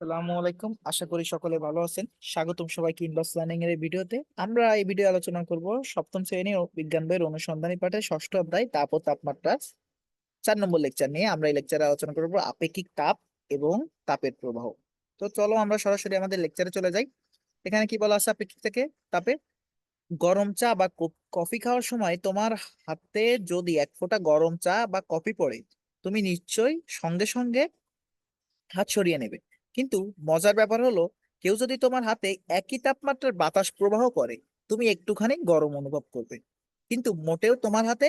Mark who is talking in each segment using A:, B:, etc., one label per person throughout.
A: আসসালামু আলাইকুম। আশা করি সকলে ভালো আছেন। স্বাগতম সবাইকে ইনভার্স লার্নিং এর ভিডিওতে। আমরা এই ভিডিও আলোচনা করব সপ্তম শ্রেণি বিজ্ঞান বইয়ের অনুসন্ধানী পাঠের ষষ্ঠ অধ্যায় তাপ ও তাপমাত্রা। চার নম্বর লেকচার নিয়ে আমরা এই লেকচারে আলোচনা করব আপেক্ষিক তাপ এবং তাপের প্রবাহ। তো চলো আমরা সরাসরি আমাদের লেকচারে চলে যাই। এখানে কি বলা আছে আপেক্ষিক থেকে? তাপে গরম চা বা কফি খাওয়ার সময় তোমার হাতে যদি এক ফোঁটা গরম চা বা কফি পড়ে, তুমি নিশ্চয়ই সঙ্গে সঙ্গে হাত সরিয়ে নেবে। কিন্তু মজার ব্যাপার হলো, কেউ যদি তোমার হাতে একই তাপমাত্রার বাতাস প্রবাহ করে, তুমি একটুখানি গরম অনুভব করবে। কিন্তু মোটেও তোমার হাতে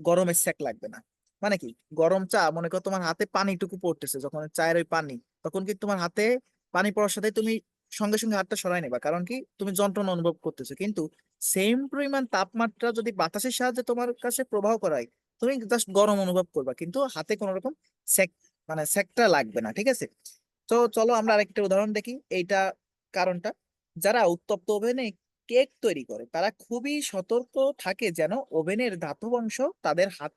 A: গরমের সেক লাগবে না। মানে কি? গরম চা, মনে করো তোমার হাতে পানিটুকু পড়তেছে, যখন চায়ের ওই পানি, তখন কি তোমার হাতে পানি পড়ার সাথে তুমি সঙ্গে সঙ্গে হাতটা সরাই নেবা? কারণ কি? তুমি যন্ত্রণা অনুভব করতেছো। কিন্তু সেম পরিমাণ তাপমাত্রা যদি বাতাসের সাহায্যে তোমার কাছে প্রবাহ করায়, তুমি জাস্ট গরম অনুভব করবা। কিন্তু হাতে কোনো রকম সেক মানে সেকটা লাগবে না, ঠিক আছে? তো চলো আমরা আরেকটা উদাহরণ দেখি, এইটা কারণটা। যারা উত্তপ্ত ওভেনে কেক তৈরি করে, তারা খুবই সতর্ক থাকে যেন ওভেনের ধাতব অংশ তাদের হাত,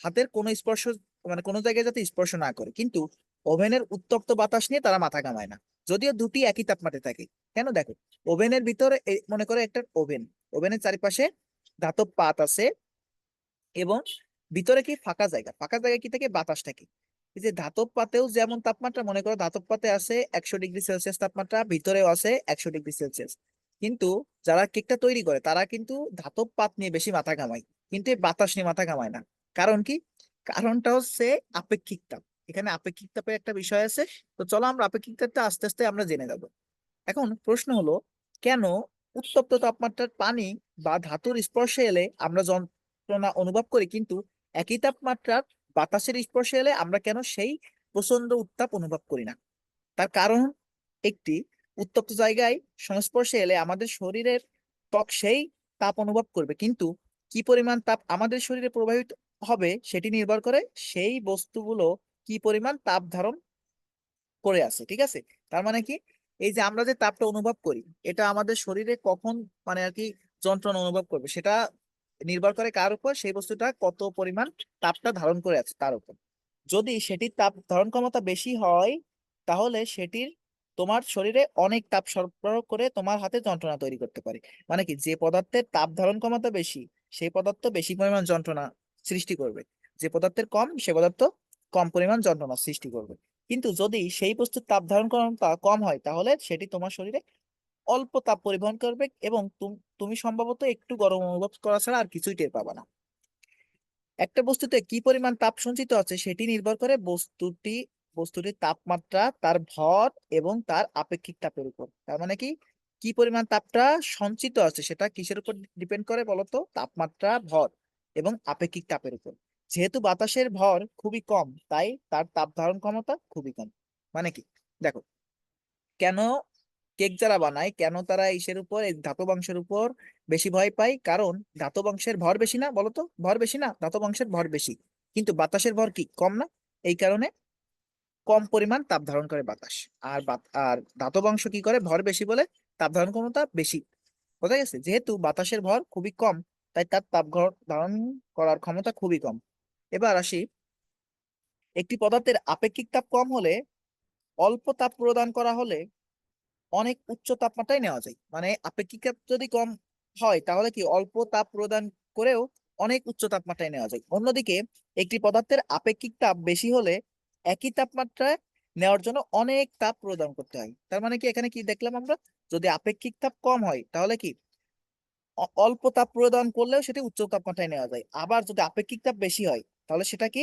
A: হাতের কোনো স্পর্শ মানে কোনো জায়গায় যাতে স্পর্শ না করে। কিন্তু ওভেনের উত্তপ্ত বাতাস নিয়ে তারা মাথা ঘামায় না। যদিও দুটি একই তাপমাত্রায় থাকে। কেন? দেখো, ওভেনের ভিতরে মনে করো একটা ওভেন, ওভেনের চারিপাশে ধাতব পাত আছে এবং ভিতরে কি? ফাঁকা জায়গা। ফাঁকা জায়গায় কি থাকে? বাতাস থাকে। এই যে ধাতব পাতেও যেমন তাপমাত্রা, মনে করো ধাতব পাতে আছে একশো ডিগ্রি সেলসিয়াস তাপমাত্রা, ভিতরেও আছে একশো ডিগ্রি সেলসিয়াস। কিন্তু যারা কেকটা তৈরি করে, তারা কিন্তু ধাতব পাত নিয়ে বেশি মাথা ঘামায়, কিন্তু বাতাস নিয়ে মাথা ঘামায় না। কারণ কি? কারণটা হচ্ছে আপেক্ষিক তাপ। এখানে আপেক্ষিক তাপের একটা বিষয় আছে। তো চলো আমরা আপেক্ষিক তাপটা আস্তে আস্তে আমরা জেনে যাব এখন প্রশ্ন হলো, কেন উত্তপ্ত তাপমাত্রার পানি বা ধাতুর স্পর্শে এলে আমরা যন্ত্রণা অনুভব করি, কিন্তু একই তাপমাত্রার বাতাসের স্পর্শে এলে আমরা কেন সেই প্রচণ্ড উত্তাপ অনুভব করি না? তার কারণ একটি, উত্তপ্ত জায়গায় সংস্পর্শে এলে আমাদের শরীরের ত্বক সেই তাপ অনুভব করবে। কিন্তু কি পরিমাণ তাপ আমাদের শরীরে প্রবাহিত হবে সেটি নির্ভর করে সেই বস্তুগুলো কি পরিমাণ তাপ ধারণ করে আছে, ঠিক আছে? তার মানে কি? এই যে আমরা যে তাপটা অনুভব করি, এটা আমাদের শরীরে কখন মানে আর কি যন্ত্রণা অনুভব করবে, সেটা নির্ভর করে কার উপর, সেই বস্তুটা কত পরিমাণ তাপটা ধারণ করে আছে তার উপর। যদি সেটির তাপ ধারণ ক্ষমতা বেশি হয়, তাহলে সেটির তোমার শরীরে অনেক তাপ সরবরাহ করে তোমার হাতে যন্ত্রণা তৈরি করতে পারে। মানে কি, যে পদার্থের তাপ ধারণ ক্ষমতা বেশি, সেই পদার্থ বেশি পরিমাণ যন্ত্রণা সৃষ্টি করবে। যে পদার্থের কম, সে পদার্থ কম পরিমাণ যন্ত্রণা সৃষ্টি করবে। কিন্তু যদি সেই বস্তুর তাপ ধারণ ক্ষমতা কম হয়, তাহলে সেটি তোমার শরীরে অল্প তাপ পরিবহন করবে এবং তুমি সম্ভবত একটু গরম অনুভব করা ছাড়া আর কিছুই টের পাবা না। একটা বস্তুতে কি পরিমাণ তাপ সঞ্চিত আছে সেটি নির্ভর করে বস্তুটি, বস্তুটির তাপমাত্রা, তার ভর এবং তার আপেক্ষিক তাপের উপর। তার মানে কি? কি পরিমাণ তাপটা সঞ্চিত আছে সেটা কিসের উপর ডিপেন্ড করে বলতো? তাপমাত্রা, ভর এবং আপেক্ষিক তাপের উপর। যেহেতু বাতাসের ভর খুবই কম, তাই তার তাপ ধারণ ক্ষমতা খুবই কম। মানে কি? দেখো, কেন কেক যারা বানায়, কেন তারা ইসের উপর, এই ধাতবাংশের উপর বেশি ভয় পায়? কারণ ধাতবাংশের ভর বেশি না বলতো ভর বেশি না ধাতবাংশের ভর বেশি। কিন্তু বাতাসের ভর কি? কম না? এই কারণে কম পরিমাণ তাপ ধারণ করে বাতাস। আর আর ধাতবাংশ কি করে? ভর বেশি বলে তাপ ধারণ ক্ষমতা বেশি। বোঝা গেছে? যেহেতু বাতাসের ভর খুবই কম, তাই তার তাপ ধারণ করার ক্ষমতা খুবই কম। এবার আসি, একটি পদার্থের আপেক্ষিক তাপ কম হলে অল্প তাপ প্রদান করা হলে অনেক উচ্চ তাপমাত্রায় নেওয়া যায়। মানে আপেক্ষিক তাপ যদি কম হয়, তাহলে কি অল্প তাপ প্রদান করেও অনেক উচ্চ তাপমাত্রায় নেওয়া যায়। অন্যদিকে একটি পদার্থের আপেক্ষিক তাপ বেশি হলে একই তাপমাত্রায় নেওয়ার জন্য অনেক তাপ প্রদান করতে হয়। তার মানে কি এখানে কি দেখলাম আমরা? যদি আপেক্ষিক তাপ কম হয়, তাহলে কি অল্প তাপ প্রদান করলেও সেটি উচ্চ তাপমাত্রায় নেওয়া যায়। আবার যদি আপেক্ষিক তাপ বেশি হয়, তাহলে সেটা কি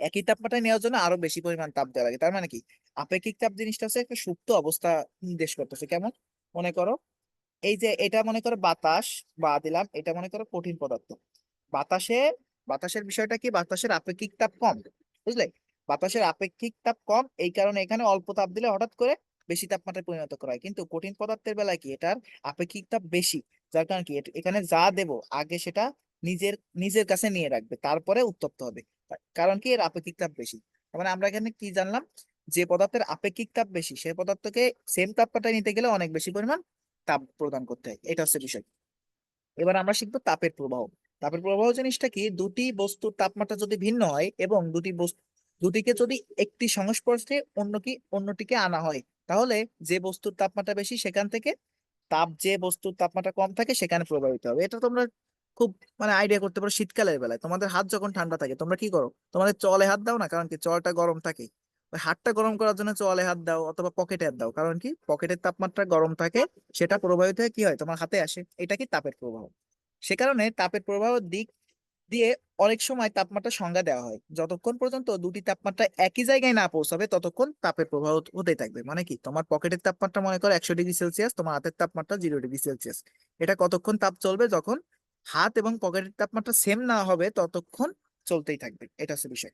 A: একই তাপমাত্রায় নেওয়ার জন্য আরও বেশি পরিমাণ তাপ দেওয়া লাগে। তার মানে কি? আপেক্ষিক তাপ জিনিসটা হচ্ছে একটা সুপ্ত অবস্থা নির্দেশ করতেছে। কেমন? মনে করো, এই যে এটা মনে করো বাতাস, বা দিলাম, এটা মনে করো কঠিন পদার্থ। বাতাসে, বাতাসের বিষয়টা কি? বাতাসের আপেক্ষিক তাপ কম, বুঝলে? বাতাসের আপেক্ষিক তাপ কম, এই কারণে এখানে অল্প তাপ দিলে হঠাৎ করে বেশি তাপমাত্রায় পরিণত করা হয়। কিন্তু কঠিন পদার্থের বেলায় কি? এটার আপেক্ষিক তাপ বেশি, যার কারণে কি? এখানে যা দেব, আগে সেটা নিজের নিজের কাছে নিয়ে রাখবে, তারপরে উত্তপ্ত হবে। কারণ কি? এর আপেক্ষিক তাপ বেশি। মানে আমরা এখানে কি জানলাম? যে পদার্থের আপেক্ষিক তাপ বেশি সেই পদার্থকে সেম তাপমাত্রায় নিতে গেলে অনেক বেশি পরিমাণ তাপ প্রদান করতে হয়। এটা হচ্ছে বিষয়। এবার আমরা শিখব তাপের প্রবাহ। তাপের প্রবাহ জিনিসটা কি? দুটি বস্তুর তাপমাত্রা যদি ভিন্ন হয় এবং দুটি বস্তু, দুটিকে যদি একটি সংস্পর্শে অন্য কি অন্যটিকে আনা হয়, তাহলে যে বস্তুর তাপমাত্রা বেশি, সেখান থেকে তাপ যে বস্তুর তাপমাত্রা কম থাকে, সেখানে প্রভাবিত হবে। এটা তোমরা খুব মানে আইডিয়া করতে পারো শীতকালের বেলায়। তোমাদের হাত যখন ঠান্ডা থাকে, তোমরা কি করো? তোমাদের চলে হাত দাও না? কারণ কি? চলটা গরম থাকে। ওই হাতটা গরম করার জন্য চলে হাত দাও অথবা পকেটে হাত দাও। কারণ কি? পকেটের তাপমাত্রা গরম থাকে, সেটা প্রভাবিত হয়ে কি হয়? তোমার হাতে আসে। এটা কি? তাপের প্রভাব সে কারণে তাপের প্রবাহের দিক দিয়ে অনেক সময় তাপমাত্রা সংজ্ঞা দেওয়া হয়। যতক্ষণ পর্যন্ত দুটি তাপমাত্রা একই জায়গায় না পৌঁছাবে, ততক্ষণ তাপের প্রবাহ হতেই থাকবে। মানে কি? তোমার পকেটের তাপমাত্রা মনে করো একশো ডিগ্রি সেলসিয়াস, তোমার হাতের তাপমাত্রা জিরো ডিগ্রি সেলসিয়াস। এটা কতক্ষণ তাপ চলবে? যখন হাত এবং পকেটের তাপমাত্রা সেম না হবে ততক্ষণ চলতেই থাকবে। এটা হচ্ছে বিষয়।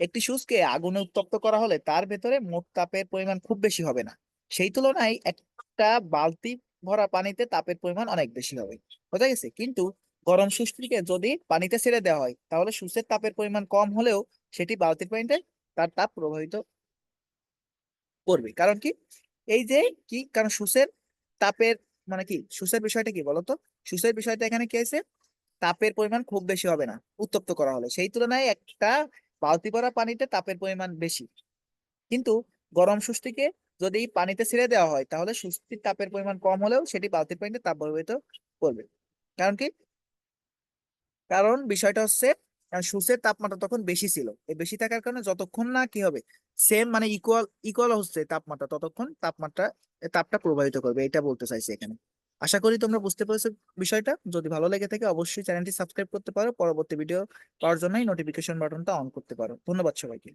A: একটি সুচকে আগুনে উত্তপ্ত করা হলে তার ভেতরে মোট তাপের পরিমাণ খুব বেশি হবে না। সেই তুলনায় একটা বালতি ভরা পানিতে তাপের পরিমাণ অনেক বেশি হবে। বোঝা গেছে? কিন্তু গরম সুচটিকে যদি পানিতে ছেড়ে দেওয়া হয়, তাহলে সুচের তাপের পরিমাণ কম হলেও সেটি বালতির পানিতে তার তাপ প্রভাবিত করবে। কারণ কি? এই যে কি? কারণ সুচের তাপের মানে কি সুচের বিষয়টা কি বলতো? সুচের বিষয়টা এখানে কি আছে? তাপের পরিমাণ খুব বেশি হবে না, উত্তপ্ত করা হলে। সেই তুলনায় একটা বালতি ভরা পানিতে তাপের পরিমাণ বেশি। কিন্তু গরম সুষ্টিকে যদি পানিতে ছেড়ে দেওয়া হয়, তাহলে সুস্থির তাপের পরিমাণ কম হলেও সেটি বালতির পানিতে তাপ প্রভাবিত করবে। কারণ কি? কারণ বিষয়টা হচ্ছে সুচের তাপমাত্রা তখন বেশি ছিল। এই বেশি থাকার কারণে যতক্ষণ না কি হবে সেম মানে ইকুয়াল ইকুয়াল হচ্ছে তাপমাত্রা, ততক্ষণ তাপমাত্রা তাপটা প্রভাবিত করবে, এটা বলতে চাইছি এখানে। আশা করি তোমরা বুঝতে পেরেছ বিষয়টা। যদি ভালো লেগে থাকে অবশ্যই চ্যানেলটি সাবস্ক্রাইব করতে পারো। পরবর্তী ভিডিও পাওয়ার জন্যই নোটিফিকেশন বাটনটা অন করতে পারো। ধন্যবাদ সবাইকে।